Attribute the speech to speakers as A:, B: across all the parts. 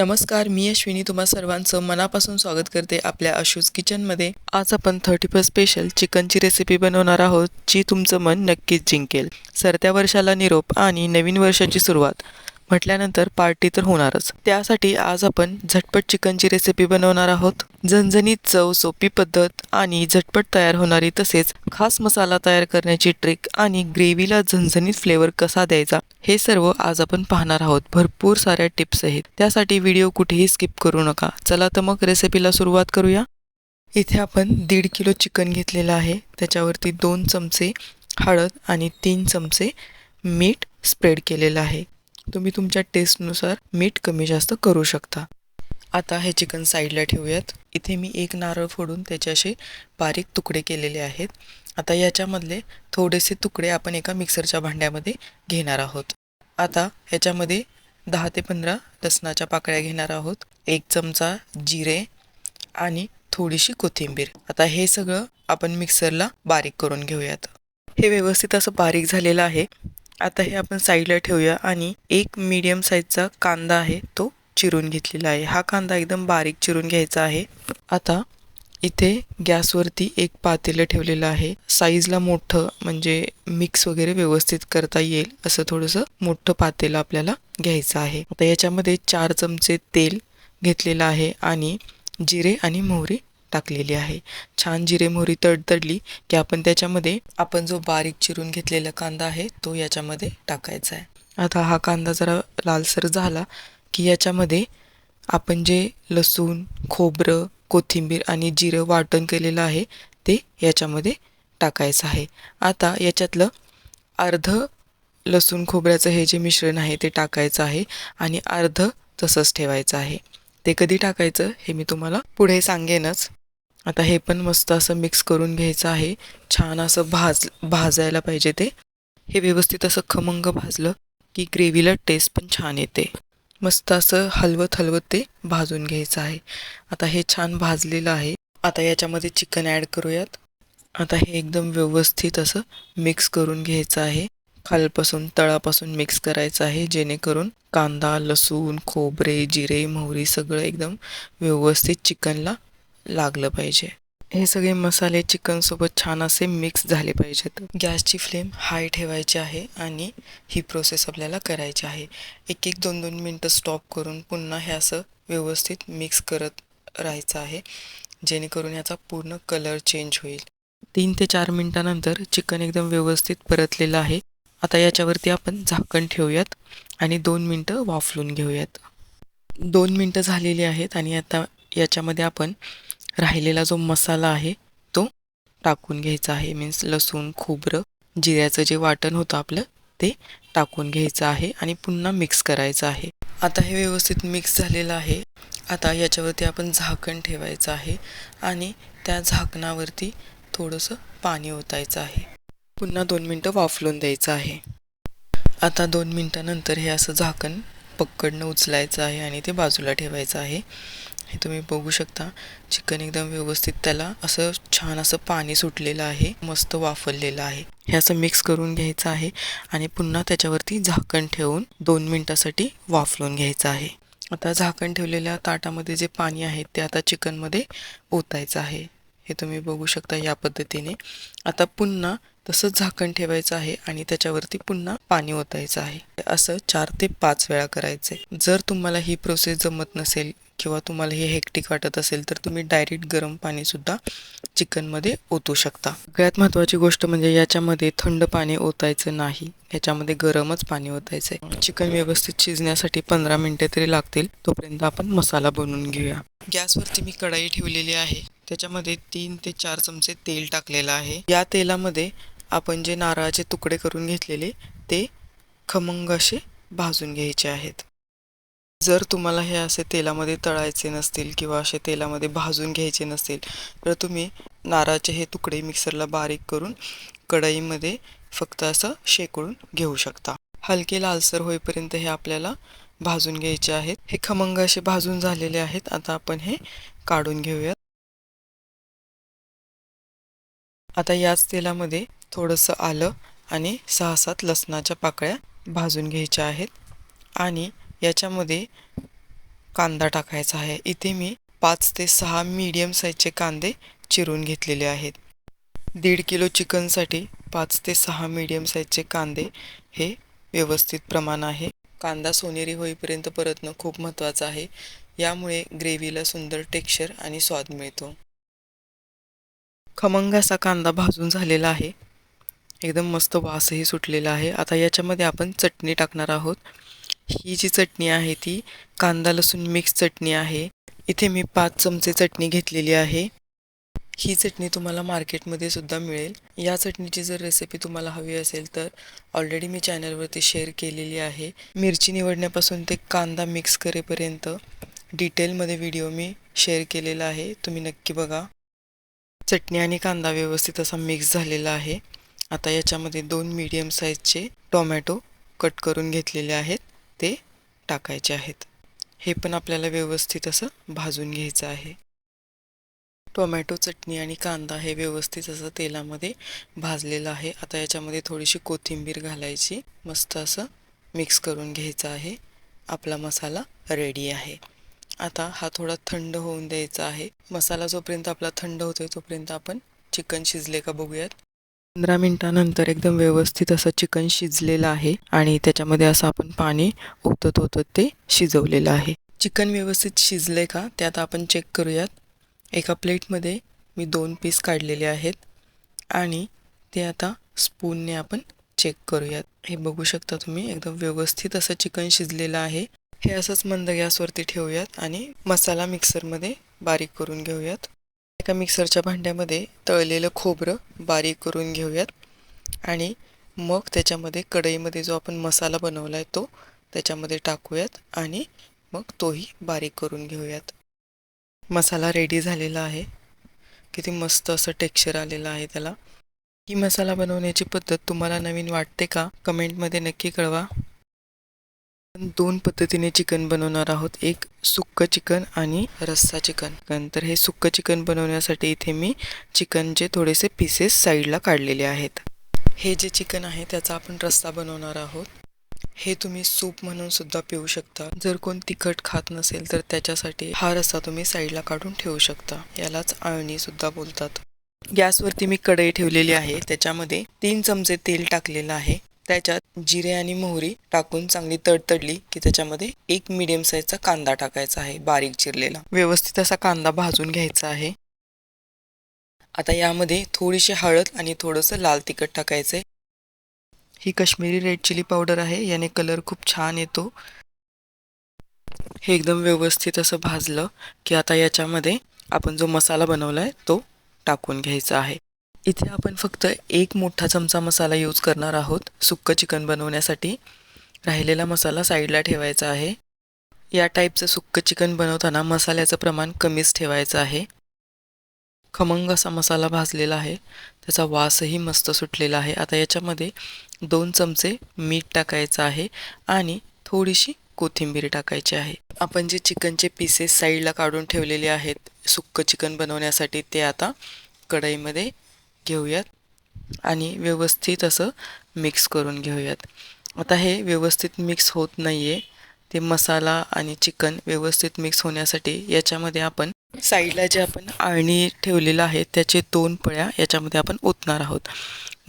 A: नमस्कार मी अश्विनी. तुम्हा सर्वांचं मनापासून स्वागत करते आपल्या अशूज किचनमध्ये. आज आपण थर्टी फर्स्ट स्पेशल चिकनची रेसिपी बनवणार आहोत जी तुमचं मन नक्कीच जिंकेल. सरत्या वर्षाला निरोप आणि नवीन वर्षाची सुरुवात म्हटल्यानंतर पार्टी तर होणारच. त्यासाठी आज आपण झटपट चिकनची रेसिपी बनवणार आहोत. झणझणीत चव सोपी पद्धत आणि झटपट तयार होणारी तसेच खास मसाला तयार करण्याची ट्रिक आणि ग्रेव्हीला झणझणीत फ्लेवर कसा द्यायचा हे सर्व आज आपण पाहणार आहोत. भरपूर साऱ्या टिप्स आहेत. त्यासाठी व्हिडिओ कुठेही स्किप करू नका. चला तर मग रेसिपीला सुरुवात करूया. इथे आपण दीड किलो चिकन घेतलेलं आहे. त्याच्यावरती दोन चमचे हळद आणि तीन चमचे मीठ स्प्रेड केलेलं आहे. तुम्ही तुमच्या टेस्टनुसार मीठ कमी जास्त करू शकता. आता हे चिकन साईडला ठेवूयात. इथे मी एक नारळ फोडून त्याचे असे बारीक तुकडे केलेले आहेत. आता याच्यामधले थोडेसे तुकडे आपण एका मिक्सरच्या भांड्यामध्ये घेणार आहोत. आता ह्याच्यामध्ये दहा ते पंधरा लसणाच्या पाकळ्या घेणार आहोत. एक चमचा जिरे आणि थोडीशी कोथिंबीर. आता हे सगळं आपण मिक्सरला बारीक करून घेऊयात. हे व्यवस्थित असं बारीक झालेलं आहे. आता हे आपण साईडला ठेवूया आणि एक मीडियम साईजचा कांदा आहे तो चिरून घेतलेला आहे. हा कांदा एकदम बारीक चिरून घ्यायचा आहे. आता इथे गॅसवरती एक पातेलं ठेवलेलं आहे. साईजला मोठं म्हणजे मिक्स वगैरे व्यवस्थित करता येईल असं थोडंसं मोठं पातेलं आपल्याला घ्यायचं आहे. आता याच्यामध्ये चार चमचे तेल घेतलेलं आहे आणि जिरे आणि मोहरी टाकलेली आहे. छान जिरे मोहरी तडतडली की आपण त्याच्यामध्ये आपण जो बारीक चिरून घेतलेला कांदा आहे तो याच्यामध्ये टाकायचा आहे. आता हा कांदा जरा लालसर झाला की याच्यामध्ये आपण जे लसूण खोबरं कोथिंबीर आणि जिरं वाटण केलेलं आहे ते याच्यामध्ये टाकायचं आहे. आता याच्यातलं अर्ध लसूण खोबऱ्याचं हे जे मिश्रण आहे ते टाकायचं आहे आणि अर्ध तसंच ठेवायचं आहे. ते कधी टाकायचं हे मी तुम्हाला पुढे सांगेनच. आता हे पण मस्त असं मिक्स करून घ्यायचं आहे. छान असं भाज भाजायला पाहिजे ते. हे व्यवस्थित असं खमंग भाजलं की ग्रेव्हीला टेस्ट पण छान येते. मस्त असं हलवत हलवत ते भाजून घ्यायचं आहे. आता हे छान भाजलेलं आहे. आता याच्यामध्ये चिकन ॲड करूयात. आता हे एकदम व्यवस्थित असं मिक्स करून घ्यायचं आहे. खालपासून तळापासून मिक्स करायचं आहे जेणेकरून कांदा लसूण खोबरे जिरे मोहरी सगळं एकदम व्यवस्थित चिकनला लागलं पाहिजे. हे सगळे मसाले चिकनसोबत छान असे मिक्स झाले पाहिजेत. गॅसची फ्लेम हाय ठेवायची आहे आणि ही प्रोसेस आपल्याला करायची आहे. एक एक दोन दोन मिनटं स्टॉप करून पुन्हा हे असं व्यवस्थित मिक्स करत राहायचं आहे जेणेकरून याचा पूर्ण कलर चेंज होईल. तीन ते चार मिनटानंतर चिकन एकदम व्यवस्थित परतलेलं आहे. आता याच्यावरती आपण झाकण ठेवूयात आणि दोन मिनटं वाफलून घेऊयात. दोन मिनटं झालेली आहेत आणि आता याच्यामध्ये आपण राहिलेला जो मसाला आहे तो टाकून घ्यायचा आहे. मीन्स लसूण खोबरं जिऱ्याचं जे वाटण होतं आपलं ते टाकून घ्यायचं आहे आणि पुन्हा मिक्स करायचं आहे. आता हे व्यवस्थित मिक्स झालेलं आहे. आता याच्यावरती आपण झाकण ठेवायचं आहे आणि त्या झाकणावरती थोडंसं पाणी ओतायचं आहे. पुन्हा दोन मिनटं वाफलून द्यायचं आहे. आता दोन मिनटानंतर हे असं झाकण पक्कडनं उचलायचं आहे आणि ते बाजूला ठेवायचं आहे. हे तुम्ही बघू शकता चिकन एकदम व्यवस्थित त्याला असं छान असं पाणी सुटलेलं आहे मस्त वाफरलेलं आहे. हे असं मिक्स करून घ्यायचं आहे आणि पुन्हा त्याच्यावरती झाकण ठेवून दोन मिनटासाठी वाफलून घ्यायचं आहे. आता झाकण ठेवलेल्या ताटामध्ये जे पाणी आहे ते आता चिकनमध्ये ओतायचं आहे. हे तुम्ही बघू शकता या पद्धतीने. आता पुन्हा तसंच झाकण ठेवायचं आहे आणि त्याच्यावरती पुन्हा पाणी ओतायचं आहे. असं चार ते पाच वेळा करायचं आहे जर तुम्हाला ही प्रोसेस जमत नसेल किंवा तुम्हाला हे हेक्टिक वाटत असेल तर तुम्ही डायरेक्ट गरम पाणीसुद्धा चिकनमध्ये ओतू शकता. सगळ्यात महत्त्वाची गोष्ट म्हणजे याच्यामध्ये थंड पाणी ओतायचं नाही. याच्यामध्ये गरमच पाणी ओतायचं आहे चिकन व्यवस्थित शिजण्यासाठी पंधरा मिनटे तरी लागतील. तोपर्यंत आपण मसाला बनवून घेऊया. गॅसवरती मी कढाई ठेवलेली आहे. त्याच्यामध्ये तीन ते चार चमचे तेल टाकलेलं आहे. या तेलामध्ये आपण जे नारळाचे तुकडे करून घेतलेले ते खमंग असे भाजून घ्यायचे आहेत. जर तुम्हाला हे असे तेलामध्ये तळायचे नसतील किंवा असे तेलामध्ये भाजून घ्यायचे नसतील तर तुम्ही नारळाचे हे तुकडे मिक्सरला बारीक करून कढईमध्ये फक्त असं शेकळून घेऊ शकता. हलके लालसर होईपर्यंत हे आपल्याला भाजून घ्यायचे आहेत. हे खमंग असे भाजून झालेले आहेत. आता आपण हे काढून घेऊयात. आता याच तेलामध्ये थोडंसं आलं आणि सहा सात लसणाच्या पाकळ्या भाजून घ्यायच्या आहेत. आणि याच्यामध्ये कांदा टाकायचा आहे. इथे मी पाच ते सहा मीडियम साईजचे कांदे चिरून घेतलेले आहेत. दीड किलो चिकनसाठी पाच ते सहा मीडियम साईजचे कांदे हे व्यवस्थित प्रमाण आहे. कांदा सोनेरी होईपर्यंत परतणं खूप महत्त्वाचं आहे. यामुळे ग्रेव्हीला सुंदर टेक्स्चर आणि स्वाद मिळतो. खमंग असा कांदा भाजून झालेला आहे. एकदम मस्त वासही सुटलेला आहे. आता याच्यामध्ये आपण चटणी टाकणार आहोत. ही जी चटणी आहे ती कांदा लसूण मिक्स चटणी आहे. इथे मी पाच चमचे चटणी घेतलेली आहे. ही चटणी तुम्हाला मार्केटमध्ये सुद्धा मिळेल. या चटणीची जर रेसिपी तुम्हाला हवी असेल तर ऑलरेडी मी चॅनलवरती शेअर केलेली आहे. मिरची निवडण्यापासून ते कांदा मिक्स करेपर्यंत डिटेलमध्ये व्हिडिओ मी शेअर केलेला आहे. तुम्ही नक्की बघा. चटणी आणि कांदा व्यवस्थित असा मिक्स झालेला आहे. आता याच्यामध्ये दोन मीडियम साईजचे टोमॅटो कट करून घेतलेले आहेत. ते टाकायचे आहेत. हे पण आपल्याला व्यवस्थित असं भाजून घ्यायचं आहे. टोमॅटो चटणी आणि कांदा हे व्यवस्थित असं तेलामध्ये भाजलेलं आहे. आता याच्यामध्ये थोडीशी कोथिंबीर घालायची. मस्त असं मिक्स करून घ्यायचं आहे. आपला मसाला रेडी आहे. आता हा थोडा थंड होऊन द्यायचा आहे. मसाला जोपर्यंत आपला थंड होतोय तोपर्यंत आपण चिकन शिजले का बघूयात. पंधरा मिनटानंतर एकदम व्यवस्थित असं चिकन शिजलेलं आहे आणि त्याच्यामध्ये असं आपण पाणी ओतत ओतत ते शिजवलेलं आहे. चिकन व्यवस्थित शिजले का? ते आता आपण चेक करूयात. एका प्लेटमध्ये मी दोन पीस काढलेले आहेत आणि ते आता स्पूनने आपण चेक करूयात. हे बघू शकता तुम्ही एकदम व्यवस्थित असं चिकन शिजलेलं आहे. हे असंच मंद गॅसवरती ठेवूयात आणि मसाला मिक्सरमध्ये बारीक करून घेऊयात. एका मिक्सरच्या भांड्यामध्ये तळलेलं खोबरं बारीक करून घेऊयात. आणि मग त्याच्यामध्ये कढईमध्ये जो आपण मसाला बनवला आहे तो त्याच्यामध्ये टाकूयात आणि मग तोही बारीक करून घेऊयात. मसाला रेडी झालेला आहे. किती मस्त असं टेक्स्चर आलेलं आहे त्याला. ही मसाला बनवण्याची पद्धत तुम्हाला नवीन वाटते का? कमेंटमध्ये नक्की कळवा. दोन पद्धतीने चिकन बनवणार आहोत. एक सुक्क चिकन आणि रस्सा चिकन. तर हे सुक्क चिकन बनवण्यासाठी इथे मी चिकनचे थोडेसे पीसेस साईडला काढलेले आहेत. हे जे चिकन आहे त्याचा आपण रस्सा बनवणार आहोत. हे तुम्ही सूप म्हणून सुद्धा पिऊ शकता. जर कोण तिखट खात नसेल तर त्याच्यासाठी हा रस्सा तुम्ही साईडला काढून ठेवू शकता. यालाच आळणी सुद्धा बोलतात. गॅसवरती मी कढई ठेवलेली आहे. त्याच्यामध्ये तीन चमचे तेल टाकलेलं आहे. त्याच्यात जिरे आणि मोहरी टाकून चांगली तडतडली की त्याच्यामध्ये एक मिडियम साईजचा कांदा टाकायचा आहे बारीक चिरलेला. व्यवस्थित असा कांदा भाजून घ्यायचा आहे. आता यामध्ये थोडीशी हळद आणि थोडंसं लाल तिखट टाकायचं आहे. ही कश्मीरी रेड चिली पावडर आहे याने कलर खूप छान येतो. हे एकदम व्यवस्थित असं भाजलं की आता याच्यामध्ये आपण जो मसाला बनवला आहे तो टाकून घ्यायचा आहे. इथे आपण फक्त एक मोठा चमचा मसाला यूज करणार आहोत सुक्कं चिकन बनवण्यासाठी. राहिलेला मसाला साईडला ठेवायचा आहे. या टाईपचं सुक्कं चिकन बनवताना मसाल्याचं प्रमाण कमीच ठेवायचं आहे. खमंग असा मसाला भाजलेला आहे. त्याचा वासही मस्त सुटलेला आहे. आता याच्यामध्ये दोन चमचे मीठ टाकायचं आहे आणि थोडीशी कोथिंबीर टाकायची आहे. आपण जे चिकनचे पीसेस साईडला काढून ठेवलेले आहेत सुक्कं चिकन बनवण्यासाठी ते आता कढईमध्ये घेऊयात आणि व्यवस्थित असं मिक्स करून घेऊयात. आता हे व्यवस्थित मिक्स होत नाही आहे ते मसाला आणि चिकन व्यवस्थित मिक्स होण्यासाठी याच्यामध्ये आपण साईडला जे आपण आळणी ठेवलेलं आहे त्याचे दोन पळ्या याच्यामध्ये आपण ओतणार आहोत.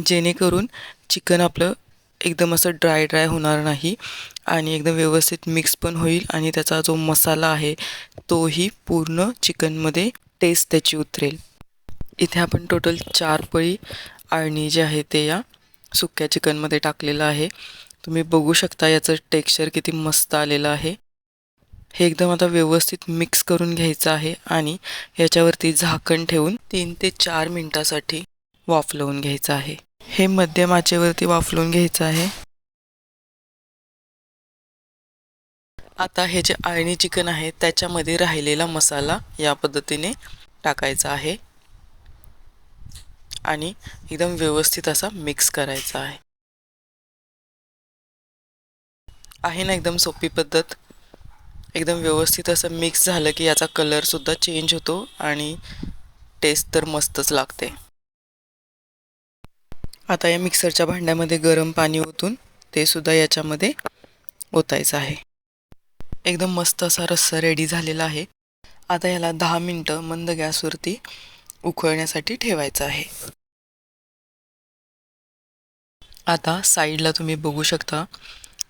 A: जेणेकरून चिकन आपलं एकदम असं ड्राय ड्राय होणार नाही आणि एकदम व्यवस्थित मिक्स पण होईल आणि त्याचा जो मसाला आहे तोही पूर्ण चिकनमध्ये टेस्ट त्याची उतरेल. इथे आपण टोटल चार पळी आळणी जे आहे ते या सुक्या चिकनमध्ये टाकलेलं आहे. तुम्ही बघू शकता याचं टेक्स्चर किती मस्त आलेलं आहे. हे एकदम आता व्यवस्थित मिक्स करून घ्यायचं आहे आणि याच्यावरती झाकण ठेवून तीन ते चार मिनटासाठी वाफलवून घ्यायचं आहे. हे मध्यम आचेवरती वाफलवून घ्यायचं आहे. आता हे जे आळणी चिकन आहे त्याच्यामध्ये राहिलेला मसाला या पद्धतीने टाकायचा आहे. आणि एकदम व्यवस्थित असा मिक्स करायचा आहे. आहे ना एकदम सोपी पद्धत. एकदम व्यवस्थित असं मिक्स झालं की याचा कलरसुद्धा चेंज होतो आणि टेस्ट तर मस्तच लागते. आता या मिक्सरच्या भांड्यामध्ये गरम पाणी ओतून ते सुद्धा याच्यामध्ये ओतायचं आहे. एकदम मस्त असा रस्सा रेडी झालेला आहे. आता याला दहा मिनटं मंद गॅसवरती उकळण्यासाठी ठेवायचं आहे. आता साईडला तुम्ही बघू शकता.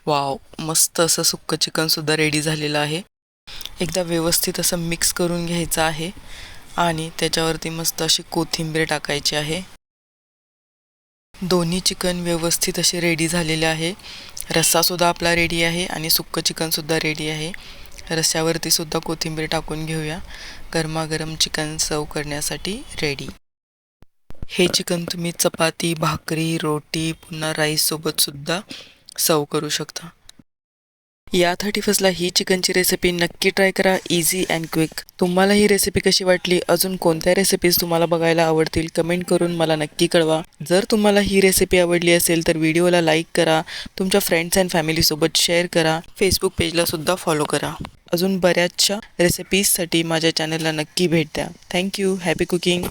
A: वाव मस्त असं सुक्कं चिकनसुद्धा रेडी झालेलं आहे. एकदा व्यवस्थित असं मिक्स करून घ्यायचं आहे. आणि त्याच्यावरती मस्त अशी कोथिंबीर टाकायची आहे. दोन्ही चिकन व्यवस्थित असे रेडी झालेले आहे. रस्सासुद्धा आपला रेडी आहे आणि सुक्कं चिकनसुद्धा रेडी आहे. रस्स्यावरती सुद्धा कोथिंबीर टाकून घेऊया. गरमागरम चिकन सर्व करण्यासाठी रेडी हे चिकन तुम्ही चपाती भाकरी रोटी पुन्हा राईससोबतसुद्धा सर्व करू शकता. या थर्टी फर्स्टला ही चिकनची रेसिपी नक्की ट्राय करा. इझी अँड क्विक तुम्हाला ही रेसिपी कशी वाटली? अजून कोणत्या रेसिपीज तुम्हाला बघायला आवडतील? कमेंट करून मला नक्की कळवा. जर तुम्हाला ही रेसिपी आवडली असेल तर व्हिडिओला लाईक करा. तुमच्या फ्रेंड्स अँड फॅमिलीसोबत शेअर करा. फेसबुक पेजला सुद्धा फॉलो करा. अजून बऱ्याचशा रेसिपीजसाठी माझ्या चॅनलला नक्की भेट द्या. Thank you happy cooking